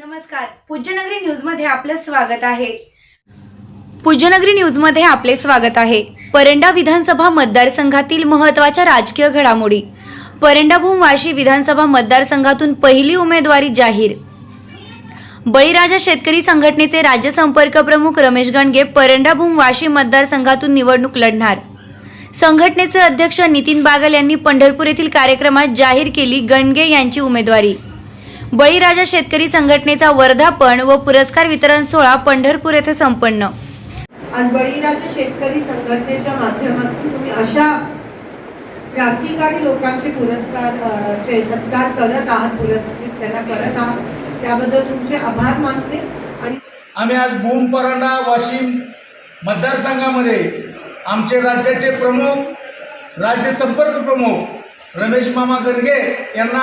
नमस्कार. पूज्यनगरी न्यूजमध्ये आपलं स्वागत आहे. पूज्यनगरी न्यूजमध्ये आपले स्वागत आहे. परंडा विधानसभा मतदारसंघातील महत्त्वाच्या राजकीय घडामोडी. परंडाभूम वाशी विधानसभा मतदारसंघातून पहिली उमेदवारी जाहीर. बळीराजा शेतकरी संघटनेचे राज्य संपर्क प्रमुख रमेश गणगे परंडाभूम वाशी मतदारसंघातून निवडणूक लढणार. संघटनेचे अध्यक्ष नितीन बागल यांनी पंढरपूर येथील कार्यक्रमात जाहीर केली गणगे यांची उमेदवारी. बळीराजा शेतकरी संघटनेचा वर्धापन व पुरस्कार वितरण सोहळा पंढरपूर येथे संपन्न. आज बळीराजा शेतकरी संघटनेच्या माध्यमातून तुम्ही अशा क्रांतिकारी लोकांचे पुरस्कार सत्कार करत आहात पुरस्कृत त्यांना करत आहात. त्याबद्दल तुमचे आभार मानते आणि आम्ही आज भूम परांडा वाशिम मतदारसंघामध्ये आमचे राज्याचे प्रमुख राज्य संपर्क प्रमुख रमेश मामा गणगे यांना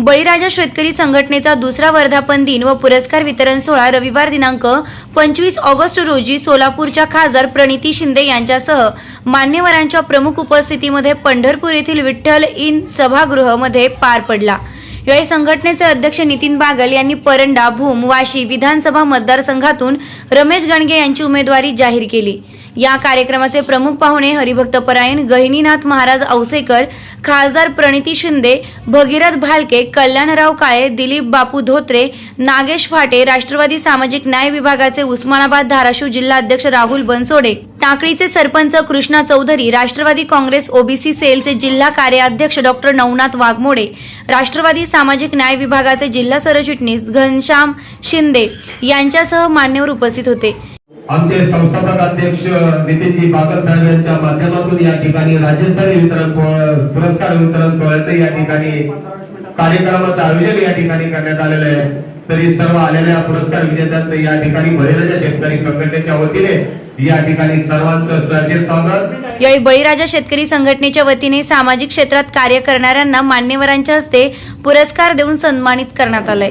बळीराजा शेतकरी संघटनेचा दुसरा वर्धापन दिन व पुरस्कार वितरण सोहळा रविवार दिनांक पंचवीस ऑगस्ट रोजी सोलापूरच्या खासदार प्रणिती शिंदे यांच्यासह मान्यवरांच्या प्रमुख उपस्थितीमध्ये पंढरपूर येथील विठ्ठल इन सभागृहमध्ये पार पडला. यावेळी संघटनेचे अध्यक्ष नितीन बागल यांनी परंडा भूम वाशी विधानसभा मतदारसंघातून रमेश गणगे यांची उमेदवारी जाहीर केली. या कार्यक्रमाचे प्रमुख पाहुणे हरिभक्त परायण गहिनीनाथ महाराज औसेकर खासदार प्रणिती शिंदे भगीरथ भालके कल्याणराव काळे दिलीप बापू धोत्रे नागेश फाटे राष्ट्रवादी सामाजिक न्याय विभागाचे उस्मानाबाद धाराशिव जिल्हा अध्यक्ष राहुल बनसोडे टाकळीचे सरपंच कृष्णा चौधरी राष्ट्रवादी काँग्रेस ओबीसी सेलचे जिल्हा कार्याध्यक्ष डॉक्टर नवनाथ वाघमोडे राष्ट्रवादी सामाजिक न्याय विभागाचे जिल्हा सरचिटणीस घनश्याम शिंदे यांच्यासह मान्यवर उपस्थित होते. आमचे संस्थापक अध्यक्ष नितीनजी बागल साहेब यांच्या माध्यमातून या ठिकाणी राज्यस्तरीय वितरण पुरस्कार वितरण सोहळ्याचं या ठिकाणी कार्यक्रमाचं आयोजन या ठिकाणी करण्यात आलेलं आहे. तरी सर्व आलेल्या पुरस्कार विजेत्यांचं या ठिकाणी बळीराजा शेतकरी संघटनेच्या वतीने या ठिकाणी सर्वांचं सहर्षित स्वागत. यावेळी बळीराजा शेतकरी संघटनेच्या वतीने सामाजिक क्षेत्रात कार्य करणाऱ्यांना मान्यवरांच्या हस्ते पुरस्कार देऊन सन्मानित करण्यात आलंय.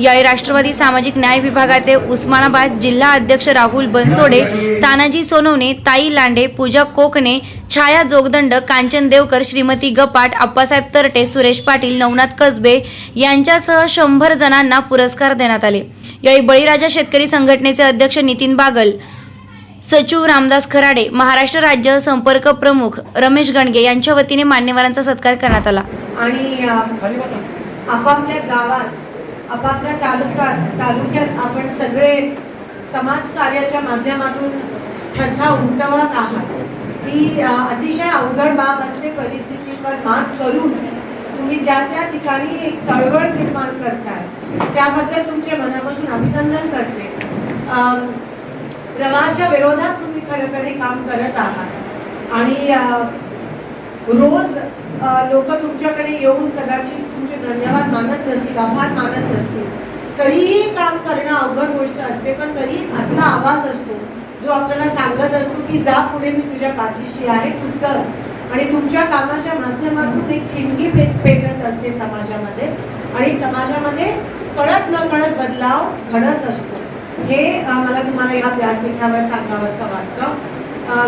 यावेळी राष्ट्रवादी सामाजिक न्याय विभागाचे उस्मानाबाद जिल्हा अध्यक्ष राहुल बनसोडे तानाजी सोनवणे ताई लांडे पूजा कोकणे छाया जोगदंड कांचन देवकर श्रीमती गपाट अप्पासाहेब तरटे सुरेश पाटील नवनाथ कसबे यांच्यासह शंभर जणांना पुरस्कार देण्यात आले. यावेळी बळीराजा शेतकरी संघटनेचे अध्यक्ष नितीन बागल सचिव रामदास खराडे महाराष्ट्र राज्य संपर्क प्रमुख रमेश गणगे यांच्या वतीने मान्यवरांचा सत्कार करण्यात आला. आणि आपापल्या गावात आपापल्या तालुक्यात तालुक्यात आपण सगळे समाज कार्याच्या माध्यमातून ठसा उमटवत आहात. ही अतिशय अवघड बाब असते परिस्थितीवर मात करून तुम्ही त्या त्या ठिकाणी एक चळवळ निर्माण करताय. त्याबद्दल तुमचे मनापासून अभिनंदन करते. प्रवाहाच्या विरोधात तुम्ही खरं तर हे काम करत आहात. आणि रोज लोक तुमच्याकडे येऊन कदाचित तुमचे धन्यवाद मानत नसतील आभार मानत नसतील. तरीही काम करणं अवघड गोष्ट असते पण तरी आपला आवाज असतो जो आपल्याला सांगत असतो की जा पुढे मी तुझ्या पाठीशी आहे तू चल. आणि तुमच्या कामाच्या माध्यमातून एक खिंडी पेट पेटत असते समाजामध्ये. आणि समाजामध्ये कळत न कळत बदलाव घडत असतो. हे मला तुम्हाला या व्यासपीठावर सांगावं असं वाटतं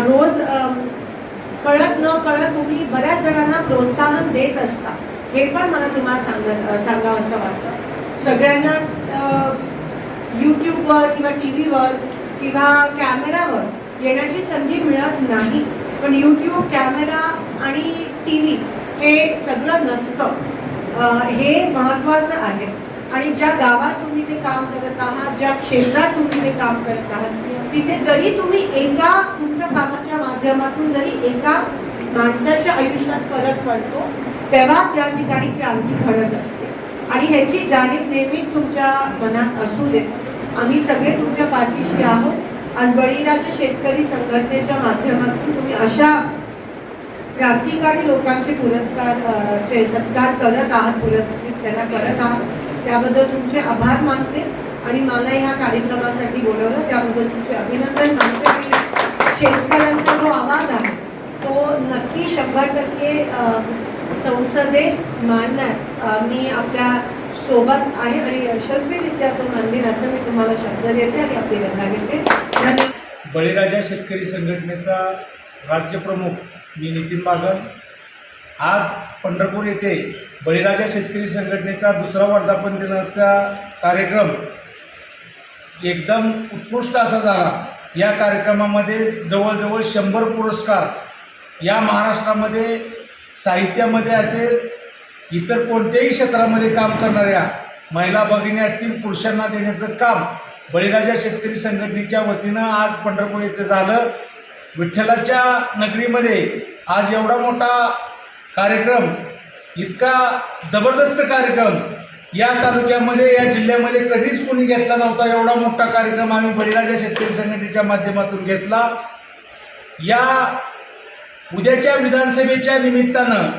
रोज कळत न कळत तुम्ही बऱ्याच जणांना प्रोत्साहन देत असता. हे पण मला तुम्हाला सांगत सांगावं असं वाटतं. सगळ्यांना यूट्यूबवर किंवा टी व्हीवर किंवा कॅमेरावर येण्याची संधी मिळत नाही. पण यूट्यूब कॅमेरा आणि टी व्ही हे सगळं नसतं. हे महत्त्वाचं आहे. आणि ज्या गावात तुम्ही ते काम करत आहात ज्या क्षेत्रात तुम्ही ते काम करत आहात तिथे जरी तुम्ही एका तुमच्या कामाच्या माध्यमातून जरी एका माणसाच्या आयुष्यात फरक पडतो तेव्हा त्या ठिकाणी क्रांती घडत असते. आणि ह्याची जाणीव नेहमीच तुमच्या मनात असू दे. आम्ही सगळे तुमच्या पाठीशी आहोत. आज बळीराजा शेतकरी संघटनेच्या माध्यमातून तुम्ही अशा क्रांतिकारी लोकांचे पुरस्कार चे सत्कार करत आहात पुरस्कृत त्यांना करत आहात. त्याबद्दल तुमचे आभार मानते आणि मला ह्या कार्यक्रमासाठी बोलवलं. त्याबद्दल तुमचे अभिनंदन मानते. शेतकऱ्यांचा जो आवाज आहे तो नक्की शंभर टक्के संसदेत मांडण्यात मी आपल्यासोबत आहे आणि यशस्वीरित्या तो मांडील असं मी तुम्हाला शब्द देते आणि आपल्याला सांगितले. धन्यवाद. बळीराजा शेतकरी संघटनेचा राज्यप्रमुख मी नितीन बागल. आज पंढरपूर येथे बळीराजा शेतकरी संघटनेचा दुसरा वर्धापन दिनाचा कार्यक्रम एकदम उत्कृष्ट असा झाला. या कार्यक्रमामध्ये जवळजवळ शंभर पुरस्कार या महाराष्ट्रामध्ये साहित्यामध्ये असेल इतर कोणत्याही क्षेत्रामध्ये काम करणाऱ्या महिला भगिनी असतील पुरुषांना देण्याचं काम बळीराजा शेतकरी संघटनेच्या वतीनं आज पंढरपूर येथे झालं. विठ्ठलाच्या नगरीमध्ये आज एवढा मोठा कार्यक्रम इतका जबरदस्त कार्यक्रम. या तालुक्यामध्ये या जिल्ह्यामध्ये कधीच कोणी घेतला नव्हता एवढा मोठा कार्यक्रम आम्ही बळीराजा शेतकरी संघटनेच्या माध्यमातून घेतला. या उद्याच्या विधानसभेच्या निमित्तानं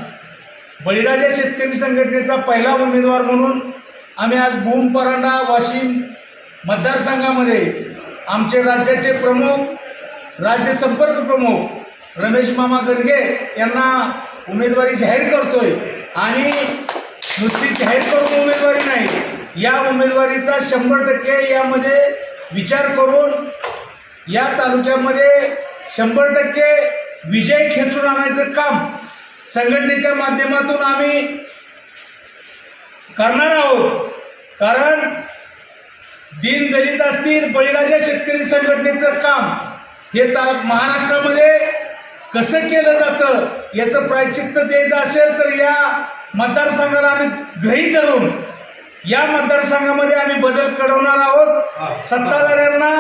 बळीराजा शेतकरी संघटनेचा पहिला उमेदवार म्हणून आम्ही आज भूम परांडा वाशिम मतदारसंघामध्ये आमचे राज्याचे प्रमुख राज्य संपर्क प्रमुख रमेश मामा गडगे यांना उमेदवारी जाहीर करतोय. आणि नुसती जाहीर करून उमेदवारी नाही या उमेदवारीचा शंभर टक्के यामध्ये विचार करून या तालुक्यामध्ये शंभर टक्के विजय खेचून आणायचं काम संघटनेच्या माध्यमातून आम्ही करणार आहोत. कारण दीन दलित असतील बळीराजा शेतकरी संघटनेचं काम हे महाराष्ट्रामध्ये कसं केलं जातं याचं प्रायचित्त द्यायचं असेल तर या मतदारसंघाला आम्ही गृहीत धरून या मतदारसंघामध्ये आम्ही बदल घडवणार आहोत. सत्ताधाऱ्यांना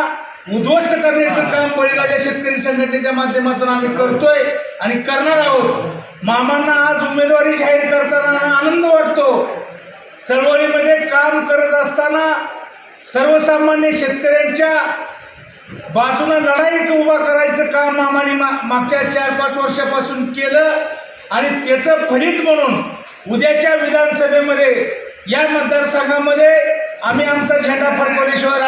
उद्ध्वस्त करण्याचं काम बळीराजा शेतकरी संघटनेच्या माध्यमातून आम्ही करतोय आणि करणार आहोत. मामांना आज उमेदवारी जाहीर करताना आनंद वाटतो. चळवळीमध्ये काम करत असताना सर्वसामान्य शेतकऱ्यांच्या बाजूनं लढाई उभा करायचं काम मामाने मा मागच्या चार पाच वर्षापासून केलं आणि त्याचं फलित म्हणून उद्याच्या विधानसभेमध्ये या मतदारसंघामध्ये आम्ही आमचा झेंडा फडकवल्याशिवाय